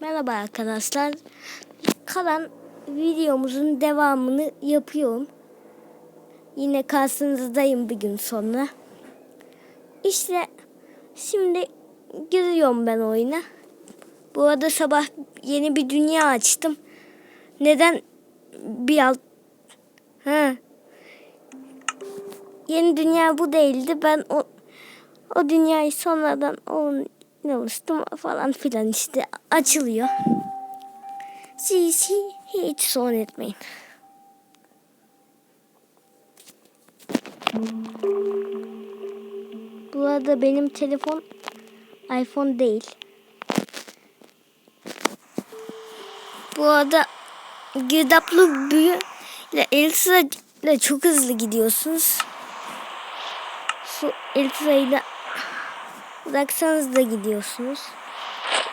Merhaba arkadaşlar. Kalan videomuzun devamını yapıyorum. Yine karşınızdayım bir gün sonra. İşte şimdi giriyorum ben oyuna. Bu arada sabah yeni bir dünya açtım. Neden bir alt... Ha. Yeni dünya bu değildi. Ben o o dünyayı sonradan oynamıştım falan filan işte açılıyor. Siz hiç sorun etmeyin. Bu arada benim telefon iPhone değil. Bu arada girdaplı büyü ile Elsa ile çok hızlı gidiyorsunuz. Su Elsa ile bıraksanız da gidiyorsunuz.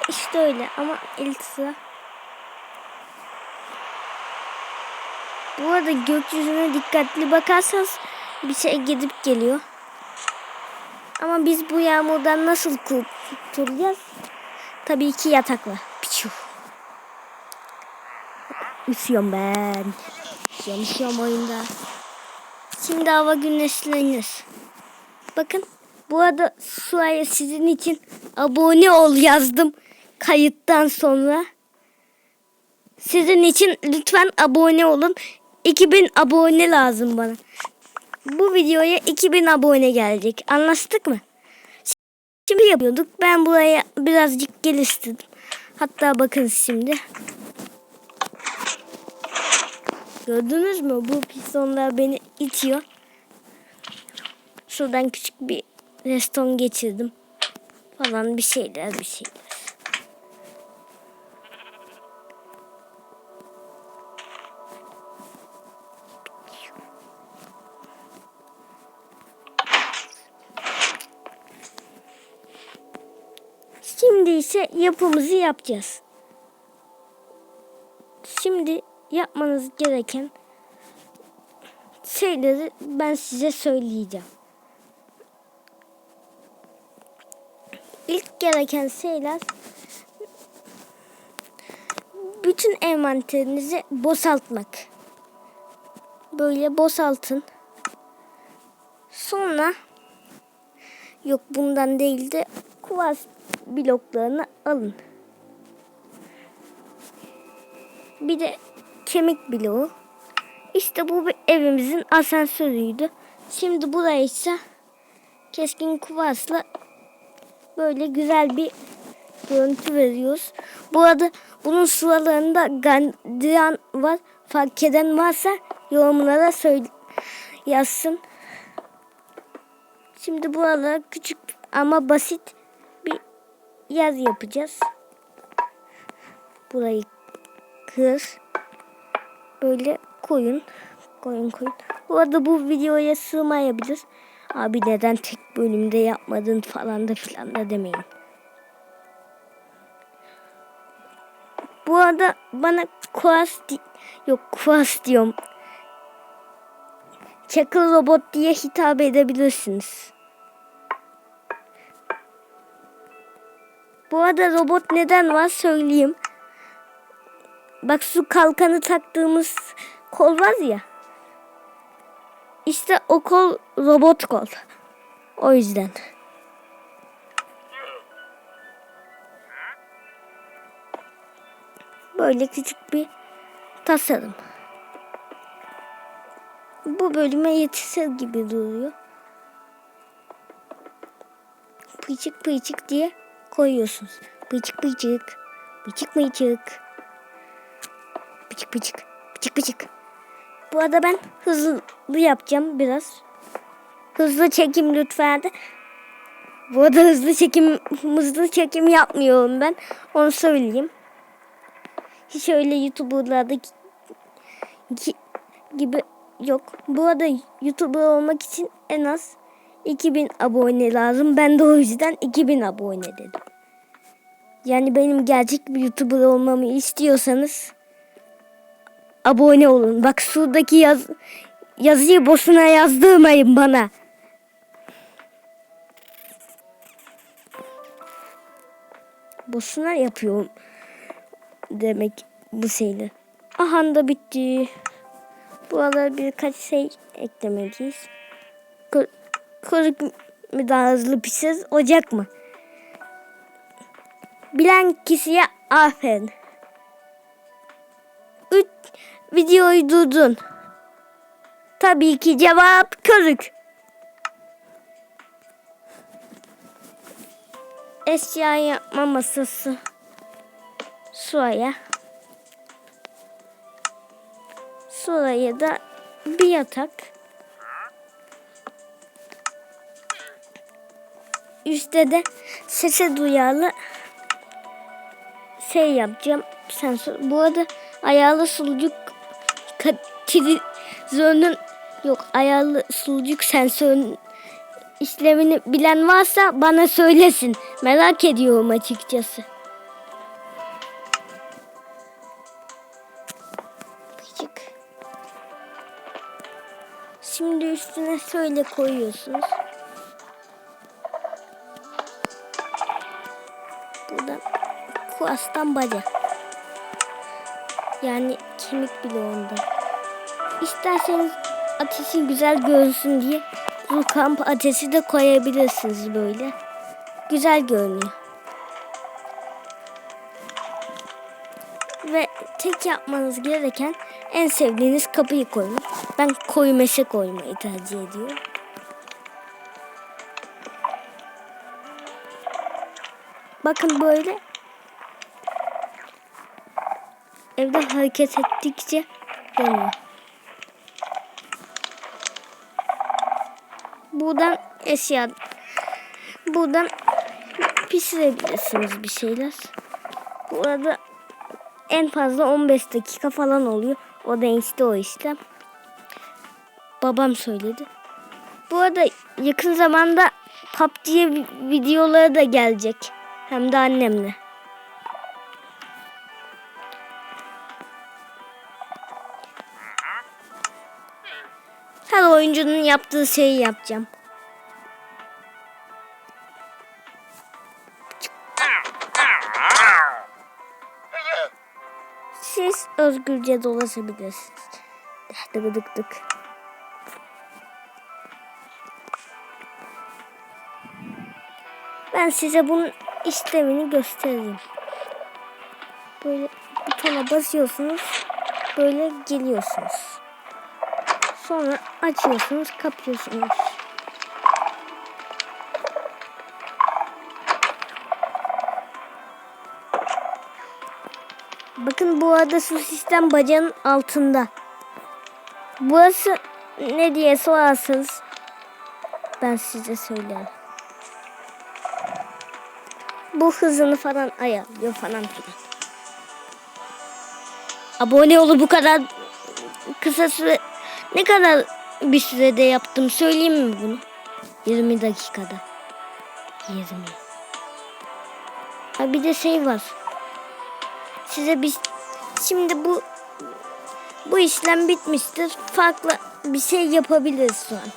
İşte öyle ama Elsa Bu arada gökyüzüne dikkatli bakarsanız bir şey gidip geliyor. Ama biz bu yağmurdan nasıl kurtulacağız? Tabii ki yatakla. Piçu. Üşüyorum ben. Üşüyorum, üşüyorum oyunda. Şimdi hava güneşlenir. Bakın bu arada Suaya sizin için abone ol yazdım kayıttan sonra. Sizin için lütfen abone olun. 2000 abone lazım bana. Bu videoya 2000 abone gelecek. Anlaştık mı? Şimdi yapıyorduk. Ben buraya birazcık geliştirdim. Hatta bakın şimdi. Gördünüz mü? Bu pistonlar beni itiyor. Şuradan küçük bir reston geçirdim. Falan bir şeyler bir şeyler. Şimdi ise yapımızı yapacağız. Şimdi yapmanız gereken şeyleri ben size söyleyeceğim. İlk gereken şeyler bütün envanterinizi boşaltmak. Böyle boşaltın. Sonra yok bundan değil de kuvars bloklarını alın. Bir de kemik bloğu. İşte bu evimizin asansörüydü. Şimdi buraya ise keskin kuvarsla böyle güzel bir görüntü veriyoruz. Bu arada bunun sıralarında gardiyan var. Fark eden varsa yorumlara söyle yazsın. Şimdi buralara küçük ama basit bir yaz yapacağız. Burayı kır. Böyle koyun. Koyun koyun. Bu arada bu videoya sığmayabilir. Abi neden tek bölümde yapmadın falan da filan da demeyin. Bu arada bana Kuas yok Kuas diyorum. Çakıl robot diye hitap edebilirsiniz. Bu arada robot neden var söyleyeyim. Bak su kalkanı taktığımız kol var ya. İşte o kol robot kol. O yüzden. Böyle küçük bir tasarım. Bu bölüme yetişir gibi duruyor. Pıçık pıçık diye koyuyorsunuz. Pıçık pıçık. Pıçık pıçık. Pıçık pıçık. Pıçık pıçık. Bu arada ben hızlı yapacağım biraz. Hızlı çekim lütfen. Bu arada hızlı çekim hızlı çekim yapmıyorum ben. Onu söyleyeyim. Hiç öyle YouTuber'larda gibi yok. Bu arada YouTuber olmak için en az 2000 abone lazım. Ben de o yüzden 2000 abone dedim. Yani benim gerçek bir YouTuber olmamı istiyorsanız abone olun. Bak şuradaki yaz yazıyı boşuna yazdırmayın bana. Boşuna yapıyorum. demek bu şeyle. Aha da bitti. Buralara birkaç şey eklemeliyiz. Kırık mı daha hızlı pişir, ocak mı? Bilen kişiye aferin. Üç, videoyu durdun. Tabii ki cevap kırık. Eşya yapma masası. Suya. Suya da bir yatak. Üstte de sese duyarlı şey yapacağım. Sensör. Bu arada ayarlı sulucuk televizyonun yok ayarlı sulucuk sensörün işlevini bilen varsa bana söylesin. Merak ediyorum açıkçası. Şimdi üstüne şöyle koyuyorsunuz. Buradan kuastan baca. Yani kemik bile onda. İsterseniz ateşi güzel görünsün diye bu kamp ateşi de koyabilirsiniz böyle. Güzel görünüyor. Ve tek yapmanız gereken en sevdiğiniz kapıyı koymak. Ben koyu meşe koymayı tercih ediyorum. Bakın böyle evde hareket ettikçe dönüyor. Buradan eşya buradan pişirebilirsiniz bir şeyler. Burada en fazla 15 dakika falan oluyor. O da işte o işlem. Babam söyledi. Bu arada yakın zamanda PUBG'ye videoları da gelecek. Hem de annemle. Oyuncunun yaptığı şeyi yapacağım. Siz özgürce dolaşabilirsiniz. Dık dık. Ben size bunun işlemini göstereyim. Böyle butona basıyorsunuz. Böyle geliyorsunuz. Sonra açıyorsunuz, kapıyorsunuz. Bakın bu arada su sistem bacağın altında. Burası ne diye sorarsanız ben size söylerim. Bu hızını falan ayarlıyor falan filan. Abone olup bu kadar kısa süre ne kadar bir sürede yaptım söyleyeyim mi bunu? 20 dakikada. 20. Ha bir de şey var. Size bir şimdi bu bu işlem bitmiştir. Farklı bir şey yapabiliriz şu an.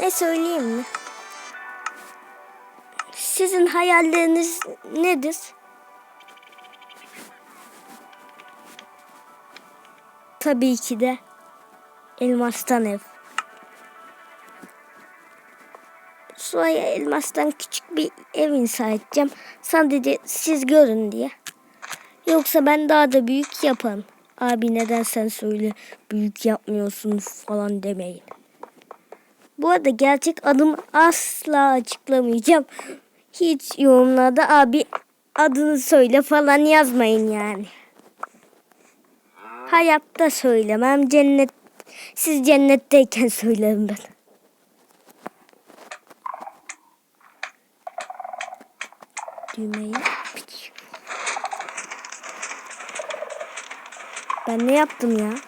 Ne söyleyeyim mi? Sizin hayalleriniz nedir? Tabii ki de elmastan ev. Suaya elmastan küçük bir ev inşa edeceğim. Sadece siz görün diye. Yoksa ben daha da büyük yaparım. Abi neden sen söyle büyük yapmıyorsun falan demeyin. Bu arada gerçek adımı asla açıklamayacağım. Hiç yorumlarda abi adını söyle falan yazmayın yani. Hayatta söylemem. Cennet siz cennetteyken söylerim ben. Düğmeyi Ben ne yaptım ya?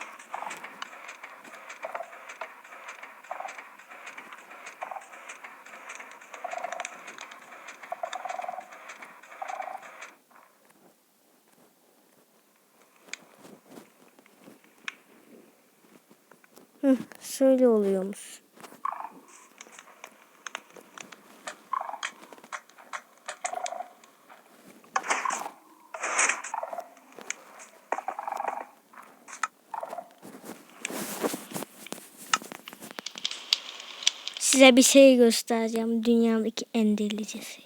Size bir şey göstereceğim. Dünyadaki en delice şey.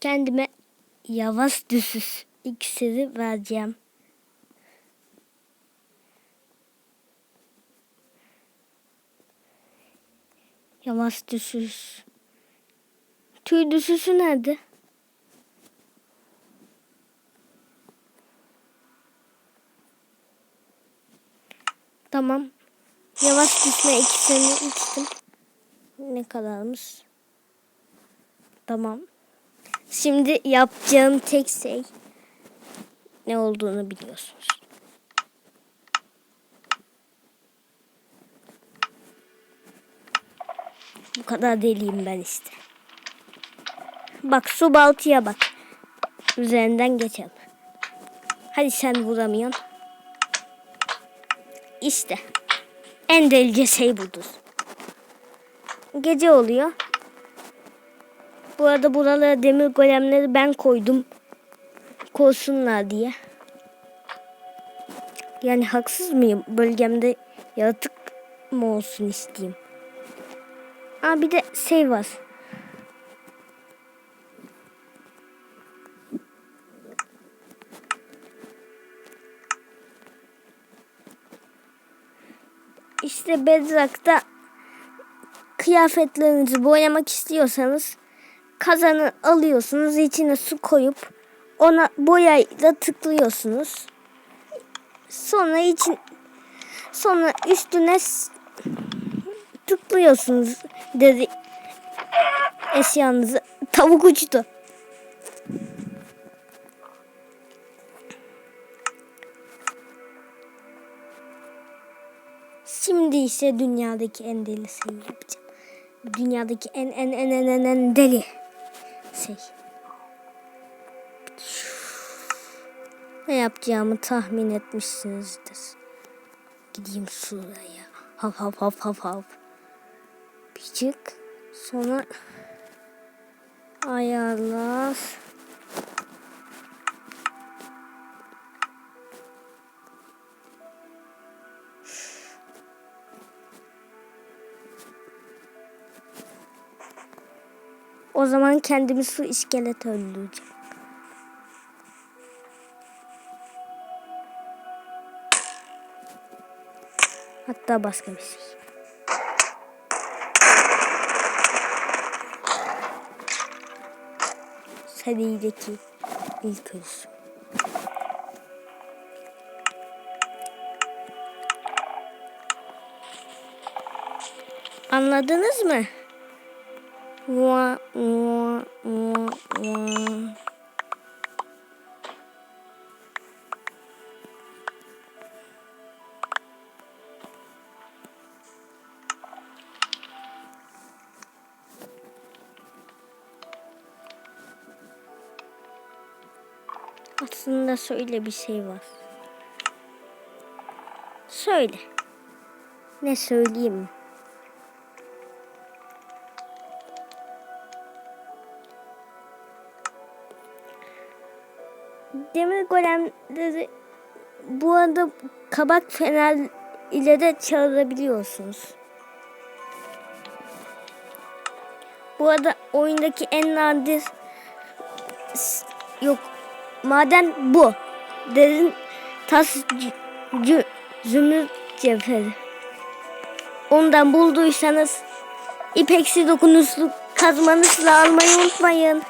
Kendime yavaş düşüş iksiri vereceğim. Yavaş düşüş. Tüy düşüşü nerede? Tamam. Yavaş düşme ikisini içtim. Ne kadarmış? Tamam. Şimdi yapacağım tek şey ne olduğunu biliyorsunuz. Bu kadar deliyim ben işte. Bak su baltıya bak. Üzerinden geçelim. Hadi sen vuramıyorsun. İşte. En delice şey budur. Gece oluyor. Bu arada buralara demir golemleri ben koydum. Korusunlar diye. Yani haksız mıyım? Bölgemde yaratık mı olsun isteyeyim. Aa bir de şey var. İşte Bedrock'ta kıyafetlerinizi boyamak istiyorsanız kazanı alıyorsunuz. içine su koyup ona boyayla tıklıyorsunuz. Sonra için sonra üstüne tıklıyorsunuz dedi eşyanızı. Tavuk uçtu. Şimdi ise dünyadaki en deli şeyi yapacağım. Dünyadaki en en en en en, en deli şey. Ne yapacağımı tahmin etmişsinizdir. Gideyim şuraya. Hav hav hav hav hav. Çık. Sonra ayarlar. O zaman kendimi su iskelet öldüreceğim. Hatta başka bir şey. Serideki ilk ölüsü. Anladınız mı? Vaa, vaa, vaa, vaa. Aslında şöyle bir şey var. Söyle. Ne söyleyeyim Demir golemleri bu arada kabak fener ile de çağırabiliyorsunuz. Bu arada oyundaki en nadir yok maden bu. Derin tas zümrüt cevheri. Ondan bulduysanız ipeksi dokunuşlu kazmanızla almayı unutmayın.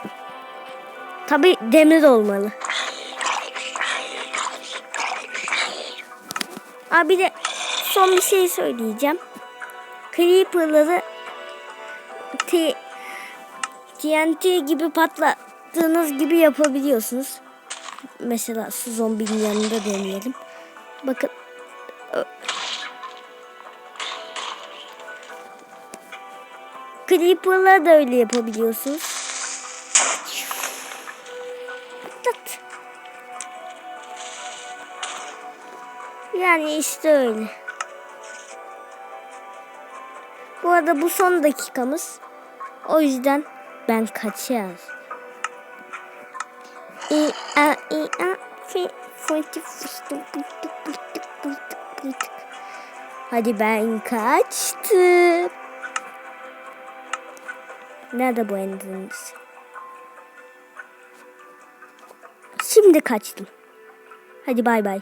Tabi demir olmalı. Abi bir de son bir şey söyleyeceğim. Creeper'ları T TNT gibi patlattığınız gibi yapabiliyorsunuz. Mesela su zombinin yanında deneyelim. Bakın. Ö- Creeper'la da öyle yapabiliyorsunuz. Yani işte öyle. Bu arada bu son dakikamız. O yüzden ben kaçar. İ a i a fi fıtı fıstı bıtık bıtık bıtık bıtık. Hadi ben kaçtım. Nerede bu endiniz? Şimdi kaçtım. Hadi bay bay.